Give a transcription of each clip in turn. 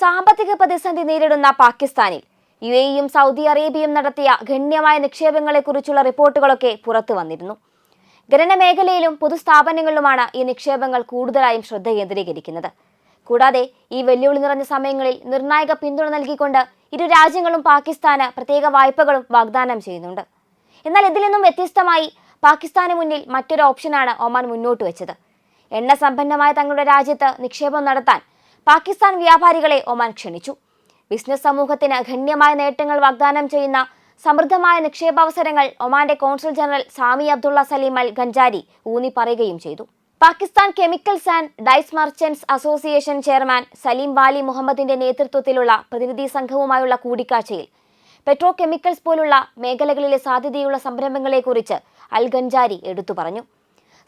സാമ്പത്തിക പ്രതിസന്ധി നേരിടുന്ന പാകിസ്ഥാനിൽ. യു എയും സൗദി അറേബ്യയും നടത്തിയ ഗണ്യമായ നിക്ഷേപങ്ങളെക്കുറിച്ചുള്ള റിപ്പോർട്ടുകളൊക്കെ പുറത്തു വന്നിരുന്നു. ഖനന മേഖലയിലും പൊതുസ്ഥാപനങ്ങളിലുമാണ് ഈ നിക്ഷേപങ്ങൾ കൂടുതലായും ശ്രദ്ധ കേന്ദ്രീകരിക്കുന്നത്. കൂടാതെ ഈ വെല്ലുവിളി നിറഞ്ഞ സമയങ്ങളിൽ നിർണായക പിന്തുണ നൽകിക്കൊണ്ട് ഇരു രാജ്യങ്ങളും പാകിസ്ഥാന് പ്രത്യേക വായ്പകളും വാഗ്ദാനം ചെയ്യുന്നുണ്ട്. എന്നാൽ ഇതിൽ നിന്നും വ്യത്യസ്തമായി പാകിസ്ഥാന് മുന്നിൽ മറ്റൊരു ഓപ്ഷനാണ് ഒമാൻ മുന്നോട്ട് വെച്ചത്. എണ്ണ സമ്പന്നമായ തങ്ങളുടെ രാജ്യത്ത് നിക്ഷേപം നടത്താൻ പാകിസ്ഥാൻ വ്യാപാരികളെ ഒമാൻ ക്ഷണിച്ചു. ബിസിനസ് സമൂഹത്തിന് ഗണ്യമായ നേട്ടങ്ങൾ വാഗ്ദാനം ചെയ്യുന്ന സമൃദ്ധമായ നിക്ഷേപാവസരങ്ങൾ ഒമാന്റെ consul general Sami Abdullah Salim Al Khanjari ഊന്നി പറയുകയും ചെയ്തു. Pakistan chemicals and dyes merchants association chairman Saleem Wali മുഹമ്മദിന്റെ നേതൃത്വത്തിലുള്ള പ്രതിനിധി സംഘവുമായുള്ള കൂടിക്കാഴ്ചയിൽ പെട്രോ കെമിക്കൽസ് പോലുള്ള മേഖലകളിലെ സാധ്യതയുള്ള സംരംഭങ്ങളെക്കുറിച്ച് അൽ ഗഞ്ചാരി എടുത്തു പറഞ്ഞു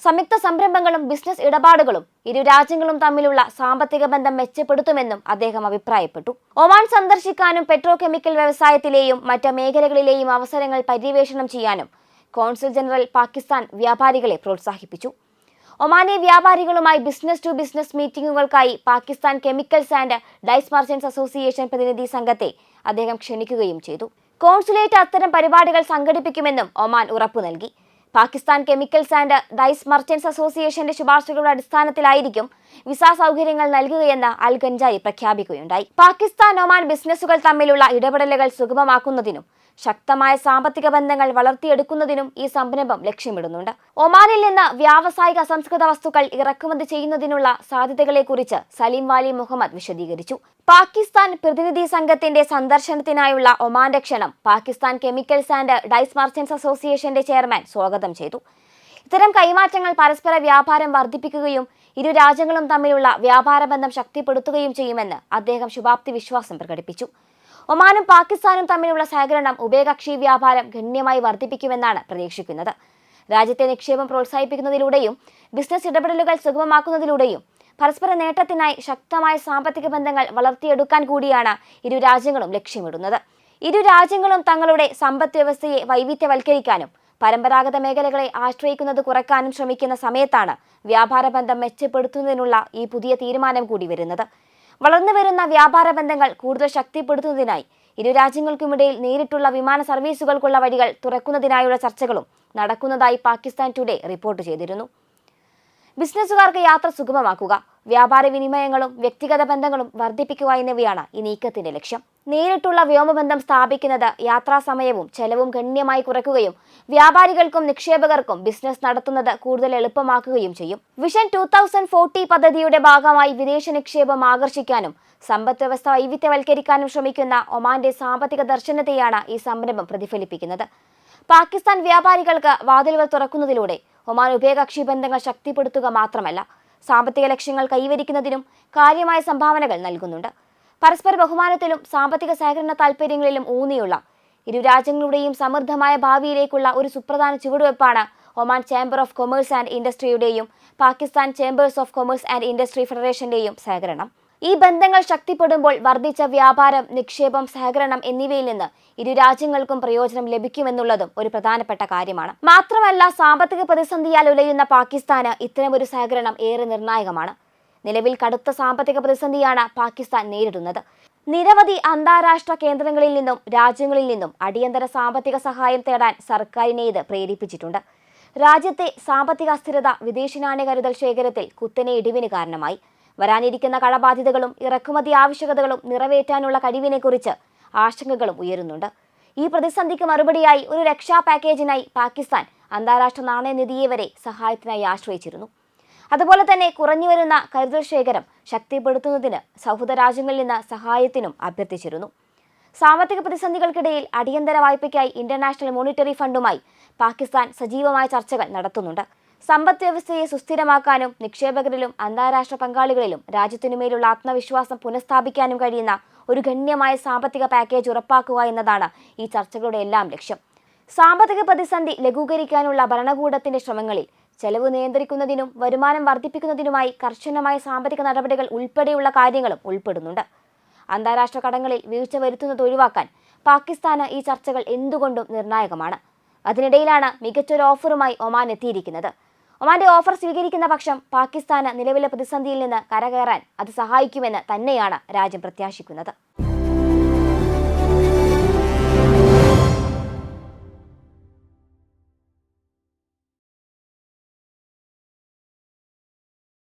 സംയുക്ത സംരംഭങ്ങളും ബിസിനസ് ഇടപാടുകളും ഇരു രാജ്യങ്ങളും തമ്മിലുള്ള സാമ്പത്തിക ബന്ധം മെച്ചപ്പെടുത്തുമെന്നും അദ്ദേഹം അഭിപ്രായപ്പെട്ടു. ഒമാൻ സന്ദർശിക്കാനും പെട്രോ കെമിക്കൽ വ്യവസായത്തിലെയും മറ്റ് മേഖലകളിലെയും അവസരങ്ങൾ പര്യവേഷണം ചെയ്യാനും കോൺസുൽ ജനറൽ പാകിസ്ഥാൻ വ്യാപാരികളെ പ്രോത്സാഹിപ്പിച്ചു. ഒമാനെ വ്യാപാരികളുമായി business to business മീറ്റിംഗുകൾക്കായി Pakistan chemicals and dyes merchants association പ്രതിനിധി സംഘത്തെ അദ്ദേഹം ക്ഷണിക്കുകയും ചെയ്തു. കോൺസുലേറ്റ് അത്തരം പരിപാടികൾ സംഘടിപ്പിക്കുമെന്നും ഒമാൻ ഉറപ്പു നൽകി Pakistan chemicals and dyes merchants അസോസിയേഷന്റെ ശുപാർശകളുടെ അടിസ്ഥാനത്തിലായിരിക്കും വിസ സൗകര്യങ്ങൾ നൽകുകയെന്ന് അൽ ഗഞ്ചായി പ്രഖ്യാപിക്കുകയുണ്ടായി. പാകിസ്ഥാൻ ഒമാൻ ബിസിനസ്സുകൾ തമ്മിലുള്ള ഇടപെടലുകൾ സുഗമമാക്കുന്നതിനും ശക്തമായ സാമ്പത്തിക ബന്ധങ്ങൾ വളർത്തിയെടുക്കുന്നതിനും ഈ സംരംഭം ലക്ഷ്യമിടുന്നുണ്ട്. ഒമാനിൽ നിന്ന് വ്യാവസായിക അസംസ്കൃത വസ്തുക്കൾ ഇറക്കുമതി ചെയ്യുന്നതിനുള്ള സാധ്യതകളെക്കുറിച്ച് സലീം വാലി മുഹമ്മദ് വിശദീകരിച്ചു. പാകിസ്ഥാൻ പ്രതിനിധി സംഘത്തിന്റെ സന്ദർശനത്തിനായുള്ള ഒമാന്റെ ക്ഷണം Pakistan chemicals and dyes merchants അസോസിയേഷന്റെ ചെയർമാൻ സ്വാഗതം ചെയ്തു. ഇത്തരം കൈമാറ്റങ്ങൾ പരസ്പര വ്യാപാരം വർദ്ധിപ്പിക്കുകയും ഇരു രാജ്യങ്ങളും തമ്മിലുള്ള വ്യാപാര ബന്ധം ശക്തിപ്പെടുത്തുകയും ചെയ്യുമെന്ന് അദ്ദേഹം ശുഭാപ്തി വിശ്വാസം പ്രകടിപ്പിച്ചു. ഒമാനും പാകിസ്ഥാനും തമ്മിലുള്ള സഹകരണം ഉഭയകക്ഷി വ്യാപാരം ഗണ്യമായി വർദ്ധിപ്പിക്കുമെന്നാണ് പ്രതീക്ഷിക്കുന്നത്. രാജ്യത്തെ നിക്ഷേപം പ്രോത്സാഹിപ്പിക്കുന്നതിലൂടെയും ബിസിനസ് ഇടപെടലുകൾ സുഗമമാക്കുന്നതിലൂടെയും പരസ്പര നേട്ടത്തിനായി ശക്തമായ സാമ്പത്തിക ബന്ധങ്ങൾ വളർത്തിയെടുക്കാൻ കൂടിയാണ് ഇരു രാജ്യങ്ങളും ലക്ഷ്യമിടുന്നത്. ഇരു രാജ്യങ്ങളും തങ്ങളുടെ സമ്പദ് വ്യവസ്ഥയെ വൈവിധ്യവൽക്കരിക്കാനും പരമ്പരാഗത മേഖലകളെ ആശ്രയിക്കുന്നത് കുറയ്ക്കാനും ശ്രമിക്കുന്ന സമയത്താണ് വ്യാപാര ബന്ധം മെച്ചപ്പെടുത്തുന്നതിനുള്ള ഈ പുതിയ തീരുമാനം കൂടി വരുന്നത്. വളർന്നു വരുന്ന വ്യാപാര ബന്ധങ്ങൾ കൂടുതൽ ശക്തിപ്പെടുത്തുന്നതിനായി ഇരു രാജ്യങ്ങൾക്കുമിടയിൽ നേരിട്ടുള്ള വിമാന സർവീസുകൾക്കുള്ള വഴികൾ തുറക്കുന്നതിനായുള്ള ചർച്ചകളും നടക്കുന്നതായി പാകിസ്ഥാൻ ടുഡേ റിപ്പോർട്ട് ചെയ്തിരുന്നു. ബിസിനസ്സുകാർക്ക് യാത്ര സുഗമമാക്കുക. വ്യാപാര വിനിമയങ്ങളും വ്യക്തിഗത ബന്ധങ്ങളും വർദ്ധിപ്പിക്കുക എന്നിവയാണ് ഈ നീക്കത്തിന്റെ ലക്ഷ്യം. നേരിട്ടുള്ള വ്യോമബന്ധം സ്ഥാപിക്കുന്നത് യാത്രാ സമയവും ചെലവും ഗണ്യമായി കുറയ്ക്കുകയും വ്യാപാരികൾക്കും നിക്ഷേപകർക്കും ബിസിനസ് നടത്തുന്നത് കൂടുതൽ എളുപ്പമാക്കുകയും ചെയ്യും. വിഷൻ ടൂ തൗസൻഡ് ഫോർട്ടി പദ്ധതിയുടെ ഭാഗമായി വിദേശ നിക്ഷേപം ആകർഷിക്കാനും സമ്പദ് വ്യവസ്ഥ വൈവിധ്യവൽക്കരിക്കാനും ശ്രമിക്കുന്ന ഒമാന്റെ സാമ്പത്തിക ദർശനത്തെയാണ് ഈ സംരംഭം പ്രതിഫലിപ്പിക്കുന്നത്. പാകിസ്ഥാൻ വ്യാപാരികൾക്ക് വാതിലുകൾ തുറക്കുന്നതിലൂടെ ഒമാൻ ഉഭയകക്ഷി ബന്ധങ്ങൾ ശക്തിപ്പെടുത്തുക മാത്രമല്ല സാമ്പത്തിക ലക്ഷ്യങ്ങൾ കൈവരിക്കുന്നതിനും കാര്യമായ സംഭാവനകൾ നൽകുന്നുണ്ട്. പരസ്പര ബഹുമാനത്തിലും സാമ്പത്തിക സഹകരണ താൽപ്പര്യങ്ങളിലും ഊന്നിയുള്ള ഇരു രാജ്യങ്ങളുടെയും സമൃദ്ധമായ ഭാവിയിലേക്കുള്ള ഒരു സുപ്രധാന ചുവടുവെപ്പാണ് Oman chamber of commerce and ഇൻഡസ്ട്രിയുടെയും Pakistan chambers of commerce and industry ഫെഡറേഷന്റെയും സഹകരണം. ഈ ബന്ധങ്ങൾ ശക്തിപ്പെടുമ്പോൾ വർദ്ധിച്ച വ്യാപാരം നിക്ഷേപം സഹകരണം എന്നിവയിൽ നിന്ന് ഇരു രാജ്യങ്ങൾക്കും പ്രയോജനം ലഭിക്കുമെന്നുള്ളതും ഒരു പ്രധാനപ്പെട്ട കാര്യമാണ്. മാത്രമല്ല സാമ്പത്തിക പ്രതിസന്ധിയാൽ ഉലയുന്ന പാകിസ്ഥാന് ഇത്തരമൊരു സഹകരണം ഏറെ നിർണായകമാണ്. നിലവിൽ കടുത്ത സാമ്പത്തിക പ്രതിസന്ധിയാണ് പാകിസ്ഥാൻ നേരിടുന്നത്. നിരവധി അന്താരാഷ്ട്ര കേന്ദ്രങ്ങളിൽ നിന്നും രാജ്യങ്ങളിൽ നിന്നും അടിയന്തര സാമ്പത്തിക സഹായം തേടാൻ സർക്കാരിനെ ഇത് പ്രേരിപ്പിച്ചിട്ടുണ്ട്. രാജ്യത്തെ സാമ്പത്തിക അസ്ഥിരത വിദേശ നാണ്യ കരുതൽ ശേഖരത്തിൽ കുത്തനെ ഇടിവിന് കാരണമായി. വരാനിരിക്കുന്ന കടബാധ്യതകളും ഇറക്കുമതി ആവശ്യകതകളും നിറവേറ്റാനുള്ള കഴിവിനെക്കുറിച്ച് ആശങ്കകളും ഉയരുന്നുണ്ട്. ഈ പ്രതിസന്ധിക്ക് മറുപടിയായി ഒരു രക്ഷാ പാക്കേജിനായി പാകിസ്ഥാൻ അന്താരാഷ്ട്ര നാണയനിധിയെ വരെ സഹായത്തിനായി ആശ്രയിച്ചിരുന്നു. അതുപോലെ തന്നെ കുറഞ്ഞുവരുന്ന കരുതൽ ശേഖരം ശക്തിപ്പെടുത്തുന്നതിന് സൗഹൃദ രാജ്യങ്ങളിൽ നിന്ന് സഹായത്തിനും അഭ്യർത്ഥിച്ചിരുന്നു. സാമ്പത്തിക പ്രതിസന്ധികൾക്കിടയിൽ അടിയന്തര വായ്പയ്ക്കായി ഇന്റർനാഷണൽ മോണിറ്ററി ഫണ്ടുമായി പാകിസ്ഥാൻ സജീവമായ ചർച്ചകൾ നടത്തുന്നുണ്ട്. സമ്പദ് വ്യവസ്ഥയെ സുസ്ഥിരമാക്കാനും നിക്ഷേപകരിലും അന്താരാഷ്ട്ര പങ്കാളികളിലും രാജ്യത്തിനുമേലുള്ള ആത്മവിശ്വാസം പുനഃസ്ഥാപിക്കാനും കഴിയുന്ന ഒരു ഗണ്യമായ സാമ്പത്തിക പാക്കേജ് ഉറപ്പാക്കുക എന്നതാണ് ഈ ചർച്ചകളുടെ എല്ലാം ലക്ഷ്യം. സാമ്പത്തിക പ്രതിസന്ധി ലഘൂകരിക്കാനുള്ള ഭരണകൂടത്തിന്റെ ശ്രമങ്ങളിൽ ചെലവ് നിയന്ത്രിക്കുന്നതിനും വരുമാനം വർദ്ധിപ്പിക്കുന്നതിനുമായി കർശനമായ സാമ്പത്തിക നടപടികൾ ഉൾപ്പെടെയുള്ള കാര്യങ്ങളും ഉൾപ്പെടുന്നുണ്ട്. അന്താരാഷ്ട്ര കടങ്ങളിൽ വീഴ്ച വരുത്തുന്നത് ഒഴിവാക്കാൻ പാകിസ്ഥാന് ഈ ചർച്ചകൾ എന്തുകൊണ്ടും നിർണായകമാണ്. അതിനിടയിലാണ് മികച്ചൊരു ഓഫറുമായി ഒമാൻ എത്തിയിരിക്കുന്നത്. ഒമാന്റെ ഓഫർ സ്വീകരിക്കുന്ന പക്ഷം പാകിസ്ഥാന് നിലവിലെ പ്രതിസന്ധിയിൽ നിന്ന് കരകയറാൻ അത് സഹായിക്കുമെന്ന് തന്നെയാണ് രാജ്യം പ്രത്യാശിക്കുന്നത്.